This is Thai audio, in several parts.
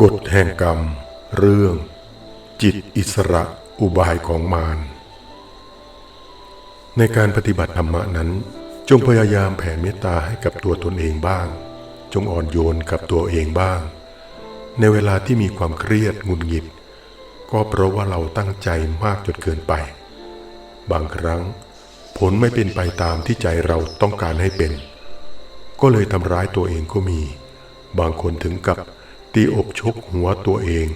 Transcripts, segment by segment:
กฎแห่งกรรม เรื่อง จิตอิสระอุบายของมาร ในการปฏิบัติธรรมะนั้น จงพยายามแผ่เมตตาให้กับตัวตนเองบ้าง จงอ่อนโยนกับตัวเองบ้าง ในเวลาที่มีความเครียดงุดหงิด ก็เพราะว่าเราตั้งใจมากจนเกินไป บางครั้ง ผลไม่เป็นไปตามที่ใจเราต้องการให้เป็น ก็เลยทำร้ายตัวเองก็มี บางคนถึงกับ ตีอกชกหัวตัวเอง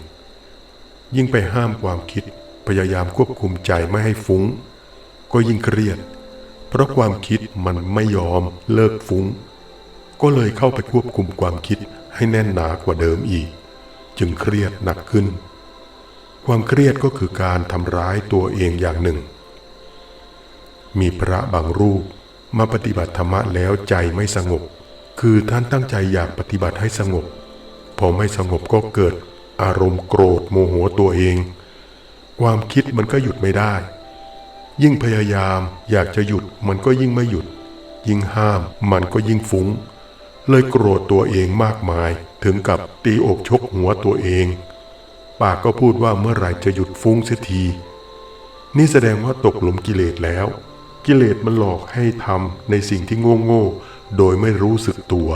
ยิ่งไปห้ามความคิดพยายามควบคุมใจไม่ให้ฟุ้ง ก็ยิ่งเครียด เพราะความคิดมันไม่ยอมเลิกฟุ้ง ก็เลยเข้าไปควบคุมความคิดให้แน่นหนากว่าเดิมอีก จึงเครียดหนักขึ้น ความเครียดก็คือการทำร้ายตัวเองอย่างหนึ่ง มีพระบางรูปมาปฏิบัติธรรมะแล้วใจไม่สงบ คือท่านตั้งใจอยากปฏิบัติให้สงบ พอไม่สงบก็เกิดอารมณ์โกรธโมโหตัวเอง ความคิดมันก็หยุดไม่ได้ ยิ่งพยายามอยากจะหยุดมันก็ยิ่งไม่หยุด ยิ่งห้ามมันก็ยิ่งฟุง้ง เลยโกรธตัวเองมากมาย ถึงกับตีอกชกหัวตัวเอง ปากก็พูดว่าเมื่อไหร่จะหยุดฟุ้งเสียที นี่แสดงว่าตกหลุมกิเลสแล้ว กิเลสมันหลอกให้ทำในสิ่งที่โง่โง่โดยไม่รู้สึกตัว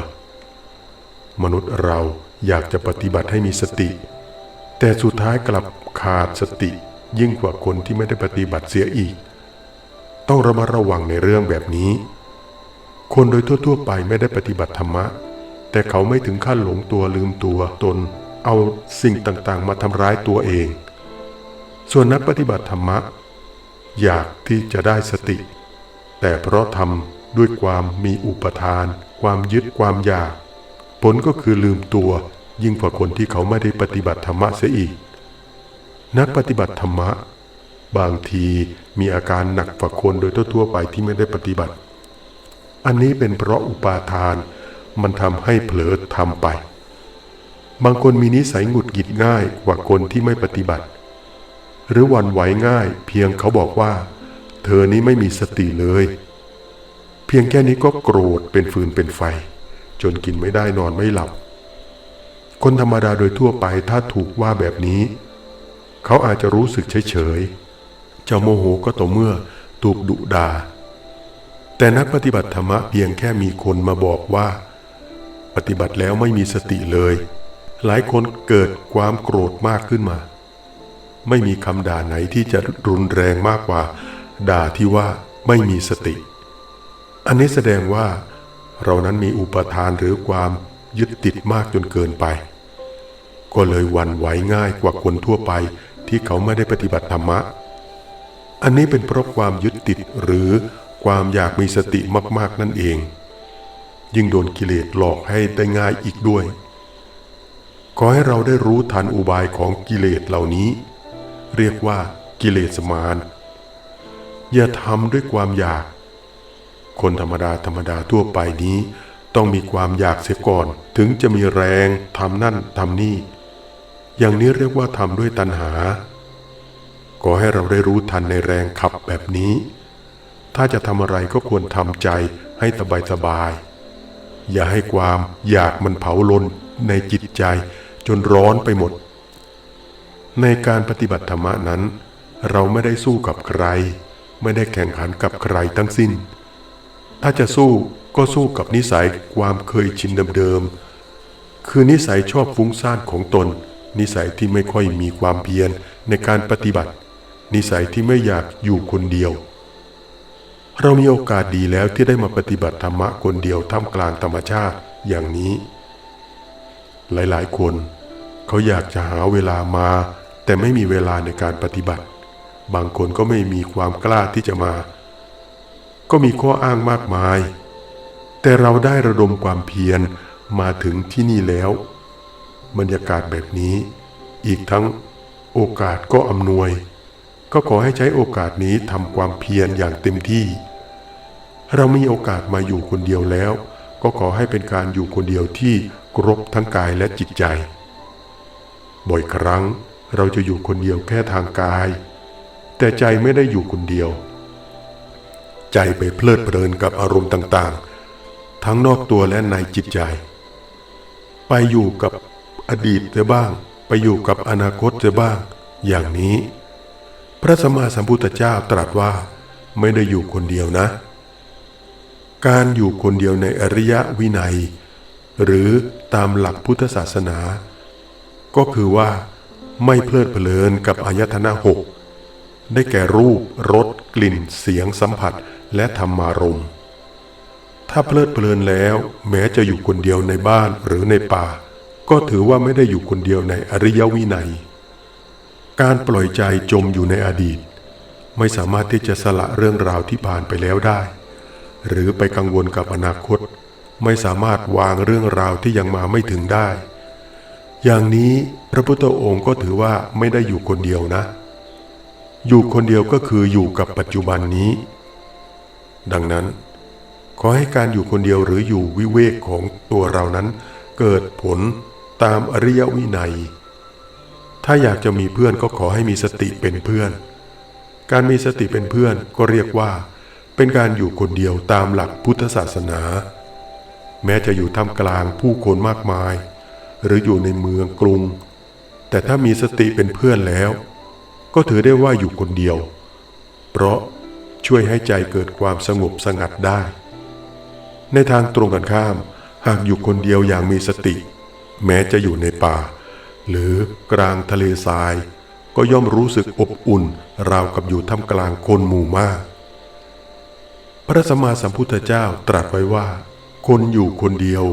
มนุษย์เรา อยากจะปฏิบัติให้มีสติ แต่สุดท้ายกลับขาดสติ ยิ่งกว่าคนที่ไม่ได้ปฏิบัติเสียอีก ต้องระมัดระวังในเรื่องแบบนี้ คนโดยทั่วๆไปไม่ได้ปฏิบัติธรรมะ แต่เขาไม่ถึงขั้นหลงตัวลืมตัวตน เอาสิ่งต่างๆ มาทำร้ายตัวเอง ส่วนนักปฏิบัติธรรมะ อยากที่จะได้สติ แต่เพราะทำด้วยความมีอุปทาน ความยึดความอยากผลก็คือลืมตัว ยิ่งกว่าคนที่เขาไม่ได้ปฏิบัติธรรมะเสียอีก นักปฏิบัติธรรมะ บางทีมีอาการหนักกว่าคนโดยทั่วไปที่ไม่ได้ปฏิบัติ อันนี้เป็นเพราะอุปาทานมันทำให้เผลอทำไป บางคนมีนิสัยหงุดหงิดง่ายกว่าคนที่ไม่ปฏิบัติ หรือวันไหวง่าย เพียงเขาบอกว่า เธอนี้ไม่มีสติเลย เพียงแค่นี้ก็โกรธเป็นฟืนเป็นไฟ จนกินไม่ได้นอนไม่หลับ คนธรรมดาโดยทั่วไปถ้าถูกว่าแบบนี้ เขาอาจจะรู้สึกเฉยๆจะโมโหก็ต่อเมื่อถูกดุดา แต่นักปฏิบัติธรรมะเพียงแค่มีคนมาบอกว่า ปฏิบัติแล้วไม่มีสติเลย หลายคนเกิดความโกรธมากขึ้นมา ไม่มีคำด่าไหนที่จะรุนแรงมากกว่า ด่าที่ว่าไม่มีสติ อันนี้แสดงว่าเรานั้นมีอุปทานหรือความ ยึดติดมากจนเกินไป ก็เลยวันไหวง่ายกว่าคนทั่วไปที่เขาไม่ได้ปฏิบัติธรรมะ อันนี้เป็นเพราะความยึดติดหรือความอยากมีสติมากๆนั่นเอง ยิ่งโดนกิเลสหลอกให้ได้ง่ายอีกด้วย ขอให้เราได้รู้ทันอุบายของกิเลสเหล่านี้ เรียกว่ากิเลสมารอย่าทำด้วยความอยาก คนธรรมดาธรรมดาทั่วไปนี้ ต้องมีความอยากเสียก่อน ถึงจะมีแรงทำนั่นทำนี่ อย่างนี้เรียกว่าทำด้วยตัณหาขอให้เราได้รู้ทันในแรงขับแบบนี้ ถ้าจะทำอะไรก็ควรทำใจให้สบายสบายๆอย่าให้ความอยากมันเผาลนในจิตใจจนร้อนไปหมด ในการปฏิบัติธรรมนั้น เราไม่ได้สู้กับใคร ไม่ได้แข่งขันกับใครทั้งสิ้น ถ้าจะสู้ ก็สู้กับนิสัยความเคยชินเดิมๆ คือนิสัยชอบฟุ้งซ่านของตน นิสัยที่ไม่ค่อยมีความเพียรในการปฏิบัติ นิสัยที่ไม่อยากอยู่คนเดียว เรามีโอกาสดีแล้วที่ได้มาปฏิบัติธรรมะคนเดียวท่ามกลางธรรมชาติอย่างนี้ หลายๆ คน เขาอยากจะหาเวลามา แต่ไม่มีเวลาในการปฏิบัติ บางคนก็ไม่มีความกล้าที่จะมา ก็มีข้ออ้างมากมาย แต่เราได้ระดมความเพียรมาถึงที่นี่แล้ว บรรยากาศแบบนี้ อีกทั้งโอกาสก็อำนวย ก็ขอให้ใช้โอกาสนี้ทำความเพียรอย่างเต็มที่ เรามีโอกาสมาอยู่คนเดียวแล้ว ก็ขอให้เป็นการอยู่คนเดียวที่ครบทั้งกายและจิตใจ บ่อยครั้งเราจะอยู่คนเดียวแค่ทางกาย แต่ใจไม่ได้อยู่คนเดียว ใจไปเพลิดเพลินกับอารมณ์ต่างๆ ทั้งนอกตัวและในจิตใจ ไปอยู่กับอดีตเสียบ้าง ไปอยู่กับอนาคตเสียบ้าง อย่างนี้ พระสัมมาสัมพุทธเจ้าตรัสว่าไม่ได้อยู่คนเดียวนะ การอยู่คนเดียวในอริยวินัย หรือตามหลักพุทธศาสนา ก็คือว่าไม่เพลิดเพลินกับอายตนะหกได้แก่รูปรสกลิ่นเสียงสัมผัสและธรรมารมณ์ ถ้าเพลิดเพลินแล้ว แม้จะอยู่คนเดียวในบ้านหรือในป่า ก็ถือว่าไม่ได้อยู่คนเดียวในอริยวินัย การปล่อยใจจมอยู่ในอดีต ไม่สามารถที่จะสละเรื่องราวที่ผ่านไปแล้วได้ หรือไปกังวลกับอนาคต ไม่สามารถวางเรื่องราวที่ยังมาไม่ถึงได้ อย่างนี้พระพุทธองค์ก็ถือว่าไม่ได้อยู่คนเดียวนะ อยู่คนเดียวก็คืออยู่กับปัจจุบันนี้ ดังนั้น ขอให้การอยู่คนเดียวหรืออยู่วิเวกของตัวเรานั้น เกิดผลตามอริยวินัย ถ้าอยากจะมีเพื่อนก็ขอให้มีสติเป็นเพื่อน การมีสติเป็นเพื่อนก็เรียกว่า เป็นการอยู่คนเดียวตามหลักพุทธศาสนา แม้จะอยู่ท่ามกลางผู้คนมากมาย หรืออยู่ในเมืองกรุง แต่ถ้ามีสติเป็นเพื่อนแล้ว ก็ถือได้ว่าอยู่คนเดียว เพราะช่วยให้ใจเกิดความสงบสงัดได้ ในทางตรงกันข้าม หากอยู่คนเดียวอย่างมีสติ แม้จะอยู่ในป่า หรือกลางทะเลทราย ก็ย่อมรู้สึกอบอุ่น ราวกับอยู่ท่ามกลางคนหมู่มาก พระสัมมาสัมพุทธเจ้าตรัสไว้ว่า คนอยู่คนเดียว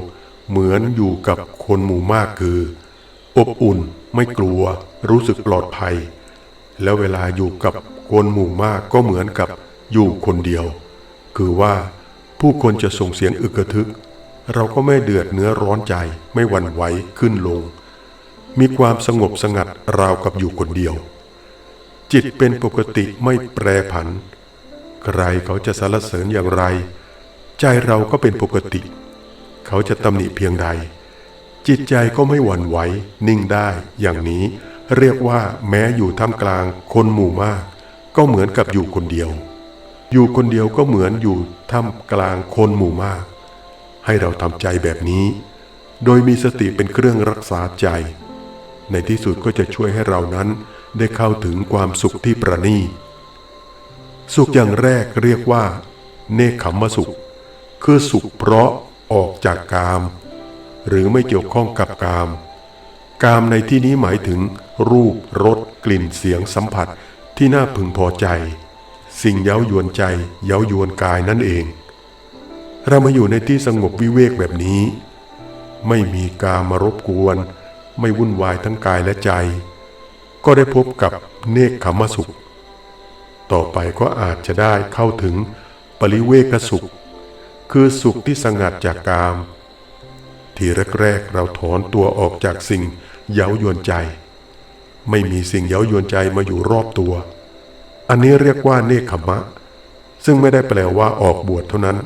เหมือนอยู่กับคนหมู่มากคือ อบอุ่นไม่กลัว รู้สึกปลอดภัย แล้วเวลาอยู่กับคนหมู่มากก็เหมือนกับอยู่คนเดียว คือว่า ผู้คนจะส่งเสียงอึกกระทึก เราก็ไม่เดือดเนื้อร้อนใจไม่หวั่นไหวขึ้นลง มีความสงบสงัดราวกับอยู่คนเดียว จิตเป็นปกติไม่แปรผัน ใครเขาจะสรรเสริญอย่างไร ใจเราก็เป็นปกติ เขาจะตำหนิเพียงใด จิตใจก็ไม่หวั่นไหวนิ่งได้อย่างนี้เรียกว่าแม้อยู่ท่ามกลางคนหมู่มาก ก็เหมือนกับอยู่คนเดียว อยู่คนเดียวก็เหมือนอยู่ท่ามกลางคนหมู่มาก ให้เราทำใจแบบนี้ โดยมีสติเป็นเครื่องรักษาใจ ในที่สุดก็จะช่วยให้เรานั้นได้เข้าถึงความสุขที่ประณีตสุขอย่างแรกเรียกว่า เนคขมมสุข คือสุขเพราะออกจากกาม หรือไม่เกี่ยวข้องกับกาม กามในที่นี้หมายถึง รูปรสกลิ่นเสียงสัมผัสที่น่าพึงพอใจ สิ่งเย้ายวนใจ เย้ายวนกายนั่นเอง เรามาอยู่ในที่สงบวิเวกแบบนี้ ไม่มีกามมารบกวน ไม่วุ่นวายทั้งกายและใจ ก็ได้พบกับเนคขมสุข ต่อไปก็อาจจะได้เข้าถึงปริเวกสุข คือสุขที่สงัดจากกาม ที่แรกๆเราถอนตัวออกจากสิ่งเย้ายวนใจ ไม่มีสิ่งเย้ายวนใจมาอยู่รอบตัว อันนี้เรียกว่าเนคขมะ ซึ่งไม่ได้แปลว่าออกบวชเท่านั้น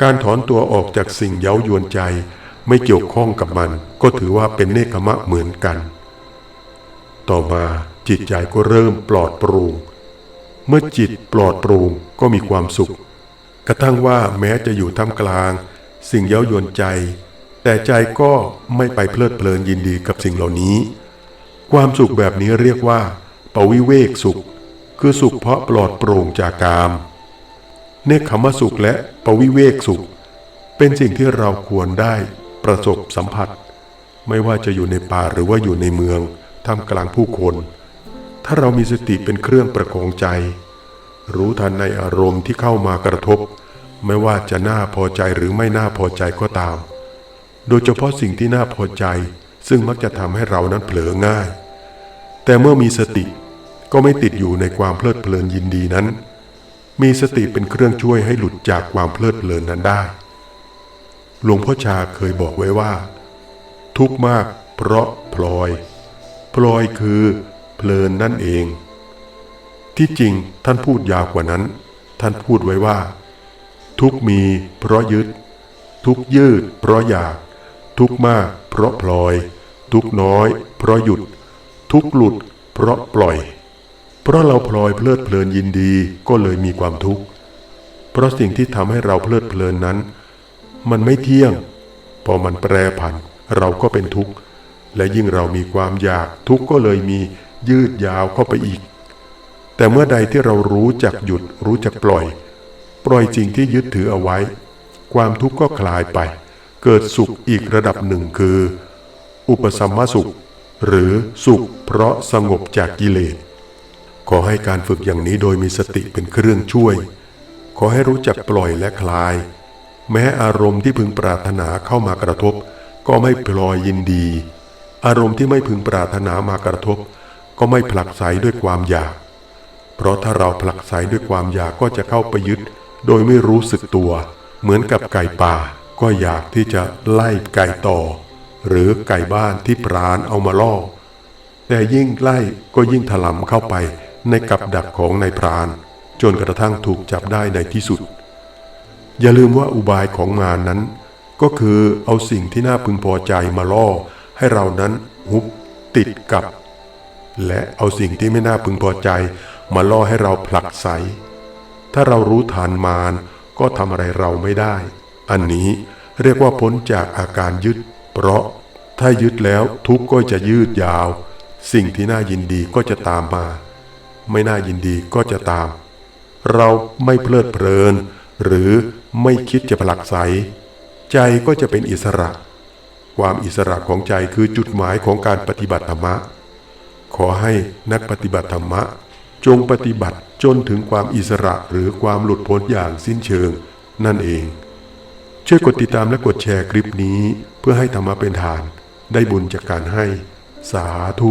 การถอนตัวออกจากสิ่งเย้ายวนใจไม่เกี่ยวข้องกับมัน ก็ถือว่าเป็นเนคขมะเหมือนกัน ต่อมาจิตใจก็เริ่มปลอดโปร่งเมื่อจิตปลอดโปร่งก็มีความสุข กระทั่งว่าแม้จะอยู่ท่ามกลาง สิ่งเย้ายวนใจ แต่ใจก็ไม่ไปเพลิดเพลินยินดีกับสิ่งเหล่านี้ ความสุขแบบนี้เรียกว่าปวิเวกสุข คือสุขเพราะปลอดโปร่งจากกาม เนคขมสุขและปวิเวกสุข เป็นสิ่งที่เราควรได้ประสบสัมผัส ไม่ว่าจะอยู่ในป่าหรือว่าอยู่ในเมืองท่ามกลางผู้คน ถ้าเรามีสติเป็นเครื่องประคองใจ รู้ทันในอารมณ์ที่เข้ามากระทบ ไม่ว่าจะน่าพอใจหรือไม่น่าพอใจก็ตาม โดยเฉพาะสิ่งที่น่าพอใจ ซึ่งมักจะทำให้เรานั้นเผลอง่าย แต่เมื่อมีสติ ก็ไม่ติดอยู่ในความเพลิดเพลินยินดีนั้น มีสติเป็นเครื่องช่วยให้หลุดจากความเพลิดเพลินนั้นได้ หลวงพ่อชาเคยบอกไว้ว่า ทุกมากเพราะพลอย พลอยคือเพลินนั่นเอง ที่จริงท่านพูดยาวกว่านั้น ท่านพูดไว้ว่า ทุกมีเพราะยึด ทุกยืด เพราะอยาก ทุกมาก เพราะพลอย ทุกน้อย เพราะหยุด ทุกหลุด เพราะปล่อย เพราะเราพลอยเพลิดเพลินยินดีก็เลยมีความทุกข์ เพราะสิ่งที่ทำให้เราเพลิดเพลินนั้น มันไม่เที่ยง พอมันแปรผันเราก็เป็นทุกข์ และยิ่งเรามีความอยากทุกข์ก็เลยมียืดยาวเข้าไปอีก แต่เมื่อใดที่เรารู้จักหยุดรู้จักปล่อย ปล่อยจริงที่ยึดถือเอาไว้ ความทุกข์ก็คลายไป เกิดสุขอีกระดับหนึ่งคือ อุปสัมมาสุข หรือสุขเพราะสงบจากกิเลส ขอให้การฝึกอย่างนี้โดยมีสติเป็นเครื่องช่วย ขอให้รู้จักปล่อยและคลาย แม้อารมณ์ที่พึงปรารถนาเข้ามากระทบ ก็ไม่พลอยยินดี อารมณ์ที่ไม่พึงปรารถนามากระทบ ก็ไม่ผลักไสด้วยความอยาก เพราะถ้าเราผลักไสด้วยความอยากก็จะเข้าไปยึด โดยไม่รู้สึกตัว เหมือนกับไก่ป่า ก็อยากที่จะไล่ไก่ต่อ หรือไก่บ้านที่ปราณเอามาล่อแต่ยิ่งไล่ก็ยิ่งถลำเข้าไป ในกับดักของนายพราน จนกระทั่งถูกจับได้ในที่สุด อย่าลืมว่าอุบายของงานนั้น ก็คือเอาสิ่งที่น่าพึงพอใจมาล่อ ให้เรานั้นฮุบติดกับ และเอาสิ่งที่ไม่น่าพึงพอใจ มาล่อให้เราผลักไส ถ้าเรารู้ทันมารก็ทำอะไรเราไม่ได้ อันนี้เรียกว่าพ้นจากอาการยึด เพราะถ้ายึดแล้วทุกข์ก็จะยืดยาว สิ่งที่น่ายินดีก็จะตามมา ไม่น่ายินดีก็จะตาม เราไม่เพลิดเพลิน หรือไม่คิดจะผลักไส ใจก็จะเป็นอิสระ ความอิสระของใจคือจุดหมายของการปฏิบัติธรรมะ ขอให้นักปฏิบัติธรรมะ จงปฏิบัติจนถึงความอิสระหรือความหลุดพ้นอย่างสิ้นเชิง นั่นเอง ช่วยกดติดตามและกดแชร์คลิปนี้ เพื่อให้ธรรมะเป็นฐาน ได้บุญจากการให้ สาธุ